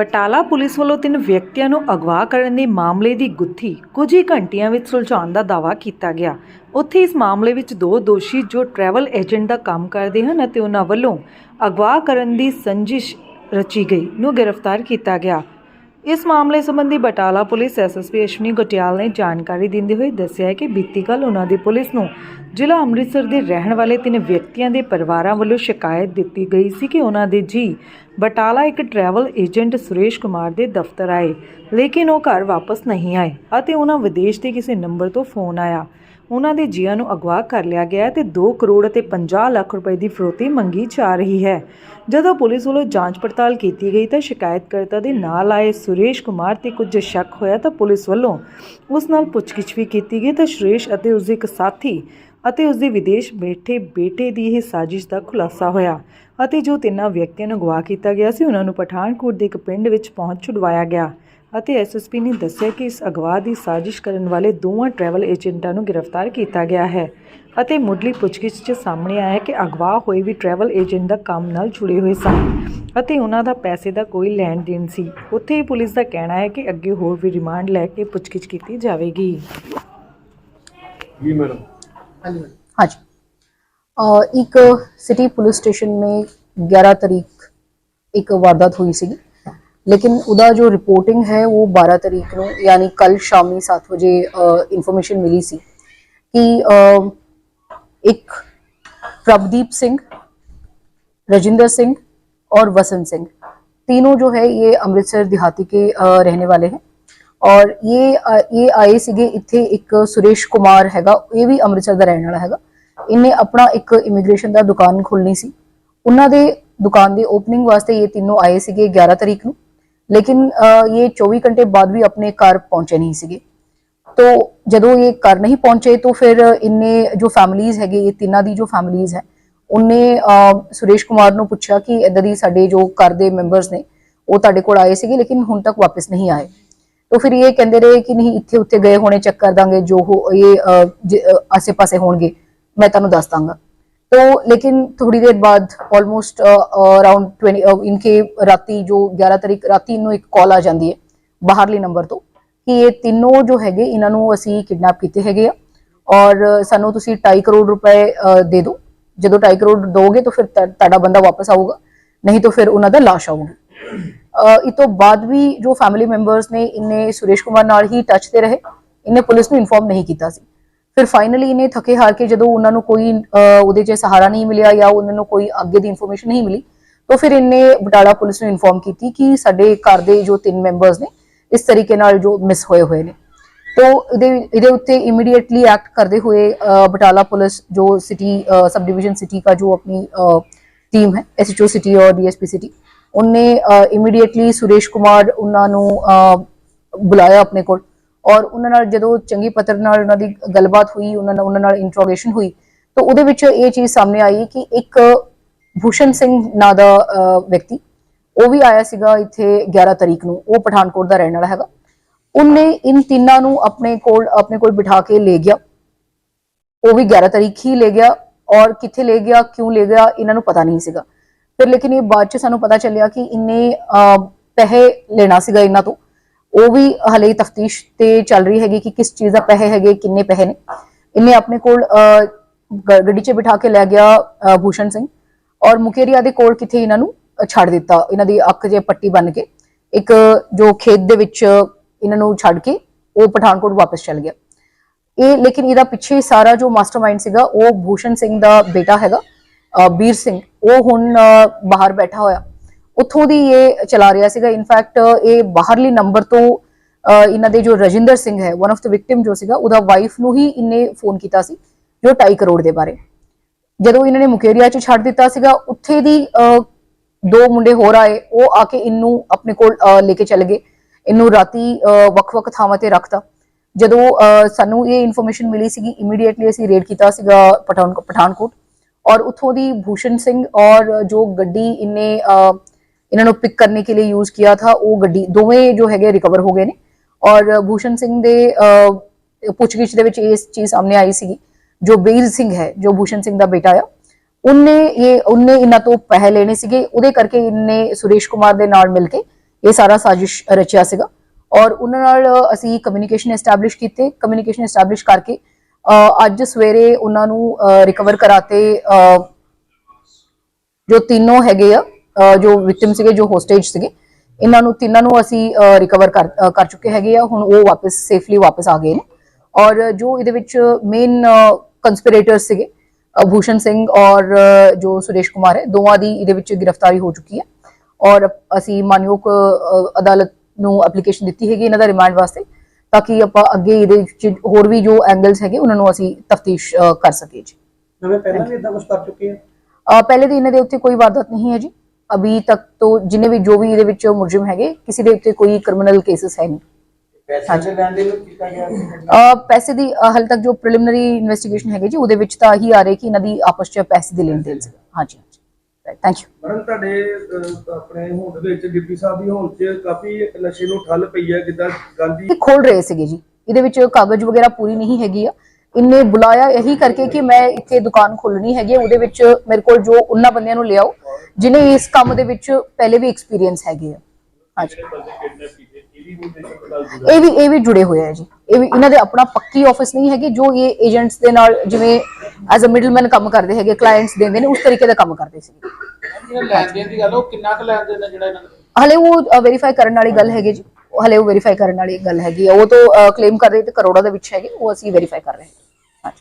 Batala police ਵੱਲੋਂ ਤਿੰਨ ਵਿਅਕਤੀਆਂ ਨੂੰ ਅਗਵਾ ਕਰਨ ਦੇ ਮਾਮਲੇ ਦੀ ਗੁੱਥੀ ਕੁਝ ਹੀ ਘੰਟਿਆਂ ਵਿੱਚ ਸੁਲਝਾਉਣ ਦਾ ਦਾਅਵਾ ਕੀਤਾ ਗਿਆ। ਉੱਥੇ ਇਸ ਮਾਮਲੇ ਵਿੱਚ ਦੋ ਦੋਸ਼ੀ ਜੋ ਟਰੈਵਲ ਏਜੰਟ ਦਾ ਕੰਮ ਕਰਦੇ ਹਨ ਅਤੇ ਉਹਨਾਂ ਵੱਲੋਂ ਅਗਵਾ ਕਰਨ ਦੀ ਸੰਜਿਸ਼ ਰਚੀ ਗਈ ਨੂੰ ਗ੍ਰਿਫਤਾਰ ਕੀਤਾ ਗਿਆ। ਇਸ ਮਾਮਲੇ ਸੰਬੰਧੀ ਬਟਾਲਾ ਪੁਲਿਸ ਐਸਐਸਪੀ ਅਸ਼ਵਨੀ ਗੋਟਿਆਲ ਨੇ ਜਾਣਕਾਰੀ ਦਿੰਦੇ ਹੋਏ ਦੱਸਿਆ ਕਿ ਬੀਤੀ ਕੱਲ ਉਹਨਾਂ ਦੀ ਪੁਲਿਸ ਨੂੰ ਜ਼ਿਲ੍ਹਾ ਅੰਮ੍ਰਿਤਸਰ ਦੇ ਰਹਿਣ ਵਾਲੇ ਤਿੰਨ ਵਿਅਕਤੀਆਂ ਦੇ ਪਰਿਵਾਰਾਂ ਵੱਲੋਂ ਸ਼ਿਕਾਇਤ ਦਿੱਤੀ ਗਈ ਸੀ ਕਿ ਉਹਨਾਂ ਦੇ ਜੀ ਬਟਾਲਾ ਇੱਕ ਟਰੈਵਲ ਏਜੰਟ ਸੁਰੇਸ਼ ਕੁਮਾਰ ਦੇ ਦਫ਼ਤਰ ਆਏ, ਲੇਕਿਨ ਉਹ ਘਰ ਵਾਪਸ ਨਹੀਂ ਆਏ ਅਤੇ ਉਹਨਾਂ ਵਿਦੇਸ਼ ਦੇ ਕਿਸੇ ਨੰਬਰ ਤੋਂ ਫੋਨ ਆਇਆ। ਉਹਨਾਂ ਦੇ ਜੀਆਂ ਨੂੰ ਅਗਵਾ ਕਰ ਲਿਆ ਗਿਆ ਹੈ ਤੇ 2 ਕਰੋੜ ਅਤੇ 50 ਲੱਖ ਰੁਪਏ ਦੀ ਫਰੋਤੀ ਮੰਗੀ ਜਾ ਰਹੀ ਹੈ। ਜਦੋਂ ਪੁਲਿਸ ਵੱਲੋਂ ਜਾਂਚ ਪੜਤਾਲ ਕੀਤੀ ਗਈ ਤਾਂ ਸ਼ਿਕਾਇਤਕਰਤਾ ਦੇ ਨਾਲ ਆਏ ਸੁਰੇਸ਼ ਕੁਮਾਰ ਤੇ ਕੁਝ ਸ਼ੱਕ ਹੋਇਆ ਤਾਂ ਪੁਲਿਸ ਵੱਲੋਂ ਉਸ ਨਾਲ ਪੁੱਛਗਿੱਛ ਵੀ ਕੀਤੀ ਗਈ ਤਾਂ ਸੁਰੇਸ਼ ਅਤੇ ਉਸ ਦੇ ਇੱਕ ਸਾਥੀ ਅਤੇ ਉਸ ਦੇ ਵਿਦੇਸ਼ ਬੈਠੇ ਬੇਟੇ ਦੀ ਇਹ ਸਾਜ਼ਿਸ਼ ਦਾ ਖੁਲਾਸਾ ਹੋਇਆ ਅਤੇ ਜੋ ਤਿੰਨਾਂ ਵਿਅਕਤੀਆਂ ਨੂੰ ਅਗਵਾ ਕੀਤਾ ਗਿਆ ਸੀ, ਉਹਨਾਂ ਨੂੰ ਪਠਾਨਕੋਟ ਦੇ ਇੱਕ ਪਿੰਡ ਵਿੱਚ ਪਹੁੰਚ ਛੁਡਵਾਇਆ ਗਿਆ। ਅਤੇ ਐਸਐਸਪੀ ਨੇ ਦੱਸਿਆ ਕਿ ਇਸ ਅਗਵਾ ਦੀ ਸਾਜ਼ਿਸ਼ ਕਰਨ ਵਾਲੇ ਦੋਵਾਂ ਟਰੈਵਲ ਏਜੰਟਾਂ ਨੂੰ ਗ੍ਰਿਫਤਾਰ ਕੀਤਾ ਗਿਆ ਹੈ ਅਤੇ ਮੁੱਢਲੀ ਪੁੱਛਗਿੱਛ 'ਚ ਸਾਹਮਣੇ ਆਇਆ ਕਿ ਅਗਵਾ ਹੋਏ ਵੀ ਟਰੈਵਲ ਏਜੰਟ ਦਾ ਕੰਮ ਨਾਲ ਜੁੜੇ ਹੋਏ ਸਨ ਅਤੇ ਉਹਨਾਂ ਦਾ ਪੈਸੇ ਦਾ ਕੋਈ ਲੈਣ ਦੇਣ ਸੀ। ਉੱਥੇ ਹੀ ਪੁਲਿਸ ਦਾ ਕਹਿਣਾ ਹੈ ਕਿ ਅੱਗੇ ਹੋਰ ਵੀ ਰਿਮਾਂਡ ਲੈ ਕੇ ਪੁੱਛਗਿੱਛ ਕੀਤੀ ਜਾਵੇਗੀ। ਇੱਕ ਸਿਟੀ ਪੁਲਿਸ ਸਟੇਸ਼ਨ ਮੇ 11 ਤਰੀਕ ਇੱਕ ਵਾਰਦਾਤ ਹੋਈ ਸੀ ਲੇਕਿਨ ਉਹਦਾ ਜੋ ਰਿਪੋਰਟਿੰਗ ਹੈ ਉਹ 12 ਤਰੀਕ ਨੂੰ ਯਾਨੀ ਕੱਲ ਸ਼ਾਮੀ 7 ਵਜੇ ਇਨਫੋਰਮੇਸ਼ਨ ਮਿਲੀ ਸੀ ਕਿ ਅ, ਇੱਕ प्रभदीप सिंह रजिंदर सिंह और वसंत सिंह तीनों जो है ये अमृतसर देहाती के अ, रहने वाले हैं ਔਰ ਇਹ ਅ, ਇਹ ਆਏ ਸੀਗੇ ਇੱਥੇ ਇੱਕ ਸੁਰੇਸ਼ ਕੁਮਾਰ ਹੈਗਾ ਇਹ ਵੀ ਅੰਮ੍ਰਿਤਸਰ ਦਾ ਰਹਿਣ ਵਾਲਾ ਹੈਗਾ ਇਹਨੇ ਆਪਣਾ ਇੱਕ ਇਮੀਗ੍ਰੇਸ਼ਨ ਦਾ ਦੁਕਾਨ ਖੋਲਣੀ ਸੀ ਉਹਨਾਂ ਦੇ ਦੁਕਾਨ ਦੀ ਓਪਨਿੰਗ ਵਾਸਤੇ ਇਹ ਤਿੰਨੋਂ ਆਏ ਸੀਗੇ 11 ਤਰੀਕ ਨੂੰ ਲੇਕਿਨ ਇਹ 24 ਘੰਟੇ ਬਾਅਦ ਵੀ ਆਪਣੇ ਘਰ ਪਹੁੰਚੇ ਨਹੀਂ ਸੀਗੇ। ਤੋ ਜਦੋਂ ਇਹ ਘਰ ਨਹੀਂ ਪਹੁੰਚੇ, ਤਾਂ ਫਿਰ ਇੰਨੇ ਜੋ ਫੈਮਿਲੀਜ਼ ਹੈਗੇ, ਇਹ ਤਿੰਨਾਂ ਦੀ ਜੋ ਫੈਮਿਲੀਜ਼ ਹੈ, ਉਹਨੇ ਸੁਰੇਸ਼ ਕੁਮਾਰ ਨੂੰ ਪੁੱਛਿਆ ਕਿ ਇਦਾਂ ਦੀ ਸਾਡੇ ਜੋ ਘਰ ਦੇ ਮੈਂਬਰਸ ਨੇ, ਉਹ ਤੁਹਾਡੇ ਕੋਲ ਆਏ ਸੀਗੇ, ਲੇਕਿਨ ਹੁਣ ਤੱਕ ਵਾਪਸ ਨਹੀਂ ਆਏ। ਤੋ ਫਿਰ ਇਹ ਕਹਿੰਦੇ ਰਹੇ ਕਿ ਨਹੀਂ, ਇੱਥੇ ਉੱਥੇ ਗਏ ਹੋਣੇ, ਚੈੱਕ ਕਰ ਦਾਂਗੇ, ਜੋ ਹੋ- ਇਹ ਆਸੇ-ਪਾਸੇ ਹੋਣਗੇ, ਮੈਂ ਤੁਹਾਨੂੰ ਦੱਸ ਦਾਂਗਾ। तो लेकिन थोड़ी देर बाद ऑलमोस्ट अराउंड 20 अ, इनके राती जो 11 ਤਰੀਕ ਰਾਤੀ ਨੂੰ ਇੱਕ ਕਾਲ ਆ ਜਾਂਦੀ ਹੈ ਬਾਹਰਲੀ ਨੰਬਰ ਤੋਂ ਕਿ ਇਹ ਤਿੰਨੋਂ ਜੋ ਹੈਗੇ ਇਹਨਾਂ ਨੂੰ ਅਸੀਂ ਕਿਡਨੈਪ ਕੀਤੇ ਹੈਗੇ ਆ ਔਰ ਸਾਨੂੰ ਤੁਸੀਂ 2.5 ਕਰੋੜ ਰੁਪਏ ਅ, ਦੇ ਦਿਓ ਜਦੋਂ 2.5 ਕਰੋੜ ਦੋਗੇ ਤਾਂ ਫਿਰ ਤੁਹਾ- ਤੁਹਾਡਾ ਬੰਦਾ ਵਾਪਸ ਆਊਗਾ ਨਹੀਂ ਤਾਂ ਫਿਰ ਉਹਨਾਂ ਦਾ ਲਾਸ਼ ਆਊਗੀ ਅ, ਇਹ ਤੋਂ ਬਾਅਦ ਵੀ ਜੋ ਫੈਮਿਲੀ ਮੈਂਬਰਸ ਨੇ ਇਹਨੇ ਸੁਰੇਸ਼ ਕੁਮਾਰ ਨਾਲ ਹੀ ਟੱਚ ਤੇ ਰਹੇ ਇਹਨੇ ਪੁਲਿਸ ਨੂੰ ਇਨਫੋਰਮ ਨਹੀਂ ਕੀਤਾ ਸੀ ਫਿਰ ਫਾਈਨਲੀ ਇਹਨੇ ਥਕੇ ਹਾਰ ਕੇ ਜਦੋਂ ਉਹਨਾਂ ਨੂੰ ਕੋਈ ਉਹਦੇ 'ਚ ਸਹਾਰਾ ਨਹੀਂ ਮਿਲਿਆ ਜਾਂ ਉਹਨਾਂ ਨੂੰ ਕੋਈ ਅੱਗੇ ਦੀ ਇਨਫੋਰਮੇਸ਼ਨ ਨਹੀਂ ਮਿਲੀ, ਤਾਂ ਫਿਰ ਇਹਨੇ ਬਟਾਲਾ ਪੁਲਿਸ ਨੂੰ ਇਨਫੋਰਮ ਕੀਤੀ ਕਿ ਸਾਡੇ ਘਰ ਦੇ ਜੋ ਤਿੰਨ ਮੈਂਬਰਸ ਨੇ, ਇਸ ਤਰੀਕੇ ਨਾਲ ਜੋ ਮਿਸ ਹੋਏ ਹੋਏ ਨੇ। ਤਾਂ ਇਹਦੇ ਇਹਦੇ ਉੱਤੇ ਇਮੀਡੀਏਟਲੀ ਐਕਟ ਕਰਦੇ ਹੋਏ ਬਟਾਲਾ ਪੁਲਿਸ ਜੋ ਸਿਟੀ ਸਬ ਡਿਵੀਜ਼ਨ ਸਿਟੀ ਦਾ ਜੋ ਆਪਣੀ ਟੀਮ ਹੈ ਐਸਐਚਓ ਸਿਟੀ ਔਰ ਡੀਐਸਪੀ ਸਿਟੀ ਉਹਨੇ ਇਮੀਡੀਏਟਲੀ ਸੁਰੇਸ਼ ਕੁਮਾਰ ਉਹਨਾਂ ਨੂੰ ਬੁਲਾਇਆ ਆਪਣੇ ਕੋਲ। ਔਰ ਉਹਨਾਂ ਨਾਲ ਜਦੋਂ ਚੰਗੀ ਪੱਤਰ ਨਾਲ ਉਹਨਾਂ ਦੀ ਗੱਲਬਾਤ ਹੋਈ ਉਹਨਾਂ ਨਾਲ ਉਹਨਾਂ ਨਾਲ ਇੰਟਰੋਗੇਸ਼ਨ ਹੋਈ ਤਾਂ ਉਹਦੇ ਵਿੱਚ ਇਹ ਚੀਜ਼ ਸਾਹਮਣੇ ਆਈ ਕਿ ਇੱਕ ਭੂਸ਼ਣ ਸਿੰਘ ਨਾਂ ਦਾ ਵਿਅਕਤੀ ਉਹ ਵੀ ਆਇਆ ਸੀਗਾ ਇੱਥੇ 11 ਤਰੀਕ ਨੂੰ ਉਹ ਪਠਾਨਕੋਟ ਦਾ ਰਹਿਣ ਵਾਲਾ ਹੈਗਾ। ਉਹਨੇ ਇਨ ਤਿੰਨਾਂ ਨੂੰ ਆਪਣੇ ਕੋਲ ਆਪਣੇ ਕੋਲ ਬਿਠਾ ਕੇ ਲੈ ਗਿਆ। ਉਹ ਵੀ 11 ਤਰੀਕ ਹੀ ਲੈ ਗਿਆ ਔਰ ਕਿੱਥੇ ਲੈ ਗਿਆ ਕਿਉਂ ਲੈ ਗਿਆ ਇਹਨਾਂ ਨੂੰ ਪਤਾ ਨਹੀਂ ਸੀਗਾ। ਫਿਰ ਲੇਕਿਨ ਇਹ ਬਾਅਦ ਚ ਸਾਨੂੰ ਪਤਾ ਚੱਲਿਆ ਕਿ ਇੰਨੇ ਅਹ, ਪੈਸੇ ਲੈਣਾ ਸੀਗਾ ਇਹਨਾਂ ਤੋਂ। ਉਹ ਵੀ ਹਲੇ ਤਫਤੀਸ਼ ਤੇ ਚੱਲ ਰਹੀ ਹੈਗੀ ਕਿ ਕਿਸ ਚੀਜ਼ ਦਾ ਪੈਸੇ ਹੈਗੇ ਕਿੰਨੇ ਪੈਸੇ ਨੇ। ਇਹਨੇ ਆਪਣੇ ਕੋਲ ਅਹ, ਗੱਡੀ 'ਚ ਬਿਠਾ ਕੇ ਲੈ ਗਿਆ ਭੂਸ਼ਣ ਸਿੰਘ। ਔਰ ਮੁਕੇਰੀਆ ਦੇ ਕੋਲ ਕਿਥੇ ਇਹਨਾਂ ਨੂੰ ਛੱਡ ਦਿੱਤਾ। ਇਹਨਾਂ ਦੀ ਅੱਖ ਜੇ ਪੱਟੀ ਬੰਨ ਕੇ ਇੱਕ ਜੋ ਖੇਤ ਦੇ ਵਿੱਚ ਇਹਨਾਂ ਨੂੰ ਛੱਡ ਕੇ ਉਹ ਪਠਾਨਕੋਟ ਵਾਪਸ ਚਲ ਗਿਆ। ਇਹ ਲੇਕਿਨ ਇਹਦਾ ਪਿੱਛੇ ਸਾਰਾ ਜੋ ਮਾਸਟਰਮਾਈਂਡ ਸੀਗਾ ਉਹ ਭੂਸ਼ਣ ਸਿੰਘ ਦਾ ਬੇਟਾ ਹੈਗਾ ਬੀਰ ਸਿੰਘ। ਉਹ ਹੁਣ ਬਾਹਰ ਬੈਠਾ ਹੋਇਆ। ਉੱਥੋਂ ਦੀ ਇਹ ਚਲਾ ਰਿਹਾ ਸੀਗਾ। ਇਨਫੈਕਟ ਇਹ ਬਾਹਰਲੀ ਨੰਬਰ ਤੋਂ ਇਹਨਾਂ ਦੇ ਜੋ ਰਜਿੰਦਰ ਸਿੰਘ ਹੈ ਵਨ ਆਫ ਦ ਵਿਕਟਿਮ ਜੋ ਸੀਗਾ ਉਹਦਾ ਵਾਈਫ ਨੂੰ ਹੀ ਇਹਨੇ ਫੋਨ ਕੀਤਾ ਸੀ ਜੋ 2.5 ਕਰੋੜ ਦੇ ਬਾਰੇ। ਜਦੋਂ ਇਹਨਾਂ ਨੇ ਮੁਕੇਰੀਆ 'ਚ ਛੱਡ ਦਿੱਤਾ ਸੀਗਾ ਉੱਥੇ ਦੀ ਦੋ ਮੁੰਡੇ ਹੋਰ ਆਏ ਉਹ ਆ ਕੇ ਇਹਨੂੰ ਆਪਣੇ ਕੋਲ ਲੈ ਕੇ ਚਲੇ ਗਏ। ਇਹਨੂੰ ਰਾਤੀ ਵੱਖ-ਵੱਖ ਥਾਵਾਂ ਤੇ ਰੱਖਤਾ। ਜਦੋਂ ਅਹ, ਸਾਨੂੰ ਇਹ ਇਨਫੋਰਮੇਸ਼ਨ ਮਿਲੀ ਸੀਗੀ ਇਮੀਡੀਏਟਲੀ ਅਸੀਂ ਰੇਡ ਕੀਤਾ ਸੀਗਾ ਪਠਾਨ ਪਠਾਨਕੋਟ। ਔਰ ਉੱਥੋਂ ਦੀ ਭੂਸ਼ਣ ਸਿੰਘ ਔਰ ਜੋ ਗੱਡੀ ਇਹਨੇ ਇਹਨਾਂ ਨੂੰ ਪਿਕ ਕਰਨੇ ਕੇ ਲਈ ਯੂਜ਼ ਕੀਤਾ ਥਾ ਉਹ ਗੱਡੀ ਦੋਵੇਂ ਜੋ ਹੈਗੇ ਰਿਕਵਰ ਹੋ ਗਏ ਨੇ। ਔਰ ਭੂਸ਼ਣ ਸਿੰਘ ਦੇ ਪੁੱਛਗਿੱਛ ਦੇ ਵਿੱਚ ਇਸ ਚੀਜ਼ ਸਾਹਮਣੇ ਆਈ ਸੀਗੀ ਜੋ ਬੀਰ ਸਿੰਘ ਹੈ ਜੋ ਭੂਸ਼ਣ ਸਿੰਘ ਦਾ ਬੇਟਾ ਆ ਉਹਨੇ ਇਹ ਉਹਨੇ ਇਹਨਾਂ ਤੋਂ ਪੈਸੇ ਲੈਣੇ ਸੀਗੇ ਉਹਦੇ ਕਰਕੇ ਇਹਨੇ ਸੁਰੇਸ਼ ਕੁਮਾਰ ਦੇ ਨਾਲ ਮਿਲ ਕੇ ਇਹ ਸਾਰਾ ਸਾਜ਼ਿਸ਼ ਰਚਿਆ ਸੀਗਾ। ਔਰ ਉਹਨਾਂ ਨਾਲ ਅਸੀਂ ਕਮਿਊਨੀਕੇਸ਼ਨ ਐਸਟੈਬਲਿਸ਼ ਕੀਤੇ ਕਮਿਊਨੀਕੇਸ਼ਨ ਐਸਟੈਬਲਿਸ਼ ਕਰਕੇ ਅਹ, ਅੱਜ ਸਵੇਰੇ ਉਹਨਾਂ ਨੂੰ ਰਿਕਵਰ ਕਰਾਤੇ ਅਹ, ਜੋ ਤਿੰਨੋਂ ਹੈਗੇ ਆ ਜੋ ਵਿਕਟਿਮ ਸੀਗੇ ਜੋ ਹੋਸਟੇਜ ਸੀਗੇ ਇਹਨਾਂ ਨੂੰ ਤਿੰਨਾਂ ਨੂੰ ਅਸੀਂ ਰਿਕਵਰ ਕਰ ਚੁੱਕੇ ਹੈਗੇ ਆ। ਹੁਣ ਉਹ ਵਾਪਸ ਸੇਫਲੀ ਵਾਪਸ ਆ ਗਏ ਨੇ। ਔਰ ਜੋ ਇਹਦੇ ਵਿੱਚ ਮੇਨ ਕੰਸਪੀਰੇਟਰ ਸੀਗੇ ਭੂਸ਼ਣ ਸਿੰਘ ਔਰ ਜੋ ਸੁਰੇਸ਼ ਕੁਮਾਰ ਹੈ ਦੋਵਾਂ ਦੀ ਇਹਦੇ ਵਿੱਚ ਗ੍ਰਿਫਤਾਰੀ ਹੋ ਚੁੱਕੀ ਹੈ। ਔਰ ਅਸੀਂ ਮਾਨਯੋਗ ਅਦਾਲਤ ਨੂੰ ਐਪਲੀਕੇਸ਼ਨ ਦਿੱਤੀ ਹੈਗੀ ਇਹਨਾਂ ਦਾ ਰਿਮਾਂਡ ਵਾਸਤੇ ਤਾਂ ਕਿ ਆਪਾਂ ਅੱਗੇ ਇਹਦੇ ਵਿੱਚ ਹੋਰ ਵੀ ਜੋ ਐਂਗਲਸ ਹੈਗੇ ਉਹਨਾਂ ਨੂੰ ਅਸੀਂ ਤਫਤੀਸ਼ ਕਰ ਸਕੀਏ ਜੀ। ਨਵੇਂ ਪਹਿਲਾਂ ਵੀ ਇਦਾਂ ਕੁਝ ਕਰ ਚੁੱਕੇ ਆ? ਪਹਿਲੇ ਤਾਂ ਇਹਨਾਂ ਦੇ ਉੱਤੇ ਕੋਈ ਵਾਰਦਾਤ ਨਹੀਂ ਹੈ ਜੀ। ਅਭੀ ਤੱਕ ਤੋਂ ਜਿੰਨੇ ਵੀ ਜੋ ਵੀ ਇਹਦੇ ਵਿੱਚ ਮੁਲਜ਼ਮ ਹੈਗੇ ਕਿਸੇ ਦੇ ਉੱਤੇ ਕੋਈ ਕ੍ਰਿਮੀਨਲ ਕੇਸਸ ਹੈ ਨਹੀਂ। ਪੈਸੇ ਦੇ ਲੈਣ ਦੇ ਵਿੱਚ ਕੀਤਾ ਗਿਆ ਸੀ? ਅਹ ਪੈਸੇ ਦੀ ਅਹ ਹਾਲੇ ਤੱਕ ਜੋ ਪ੍ਰੀਲਿਮਿਨਰੀ ਇਨਵੈਸਟੀਗੇਸ਼ਨ ਹੈਗੀ ਜੀ ਉਹਦੇ ਵਿੱਚ ਤਾਂ ਹੀ ਆ ਰਿਹਾ ਕਿ ਇਹਨਾਂ ਦੀ ਆਪਸ 'ਚ ਪੈਸੇ ਦੇ ਲੈਣ ਦੇਣ ਸੀ। ਹਾਂਜੀ ਹਾਂਜੀ। ਥੈਂਕ ਯੂ ਮੈਡਮ ਤੁਹਾਡੇ ਅਹ, ਆਪਣੇ ਹੋਂਦ ਦੇ ਵਿੱਚ ਡਿਪਟੀ ਸਾਹਿਬ ਦੀ ਹੋਂਦ 'ਚ ਕਾਫੀ ਨਸ਼ੇ ਨੂੰ ਠੱਲ ਪਈ ਹੈ ਜਿੱਦਾਂ ਗਾਂਧੀ ਇਹ ਖੋਲ ਰਹੇ ਸੀਗੇ ਜੀ। ਇਹਦੇ ਵਿੱਚ ਕਾਗਜ਼ ਵਗੈਰਾ ਪੂਰੀ ਨਹੀਂ ਹੈਗੀ ਆ। ਇੰਨੇ ਬੁਲਾਇਆ ਇਹੀ ਕਰਕੇ ਕਿ ਮੈਂ ਇੱਥੇ ਦੁਕਾਨ ਖੋਲਣੀ ਹੈਗੀ ਉਹਦੇ ਵਿੱਚ ਮੇਰੇ ਕੋਲ ਜੋ ਉਹਨਾਂ ਬੰਦਿਆਂ ਨੂੰ ਲਿਆਓ ਜਿਨੇ ਇਸ ਕੰਮ ਦੇ ਵਿੱਚ ਪਹਿਲੇ ਵੀ ਐਕਸਪੀਰੀਅੰਸ ਹੈਗੇ ਆ। ਹਾਂਜੀ। ਇਹ ਵੀ ਇਹ ਵੀ ਜੁੜੇ ਹੋਏ ਆ ਜੀ। ਇਹ ਵੀ ਇਹਨਾਂ ਦੇ ਆਪਣਾ ਪੱਕੀ ਆਫਿਸ ਨਹੀਂ ਹੈਗੀ ਜੋ ਇਹ ਏਜੰਟਸ ਦੇ ਨਾਲ ਜਿਵੇਂ ਐਜ਼ ਅ ਮਿਡਲਮੈਨ ਕੰਮ ਕਰਦੇ ਹੈਗੇ ਕਲਾਇੰਟਸ ਦਿੰਦੇ ਨੇ ਉਸ ਤਰੀਕੇ ਦਾ ਕੰਮ ਕਰਦੇ ਸੀ। ਜਿਹੜਾ ਲੈਣ ਦੇਣ ਦੀ ਗੱਲ ਉਹ ਕਿੰਨਾ ਕੁ ਲੈਣ ਦੇਣ ਹੈ ਜਿਹੜਾ ਇਹਨਾਂ ਦਾ ਹਲੇ ਉਹ ਵੈਰੀਫਾਈ ਕਰਨ ਵਾਲੀ ਗੱਲ ਹੈਗੀ ਜੀ। ਹਲੇ ਉਹ ਵੈਰੀਫਾਈ ਕਰਨ ਵਾਲੀ ਗੱਲ ਹੈਗੀ ਆ। ਉਹ ਤੋਂ ਕਲੇਮ ਕਰ ਰਹੇ ਤੇ ਕਰੋੜਾਂ ਦੇ ਵਿੱਚ ਹੈਗੇ, ਉਹ ਅਸੀਂ ਵੈਰੀਫਾਈ ਕਰ ਰਹੇ ਹਾਂ।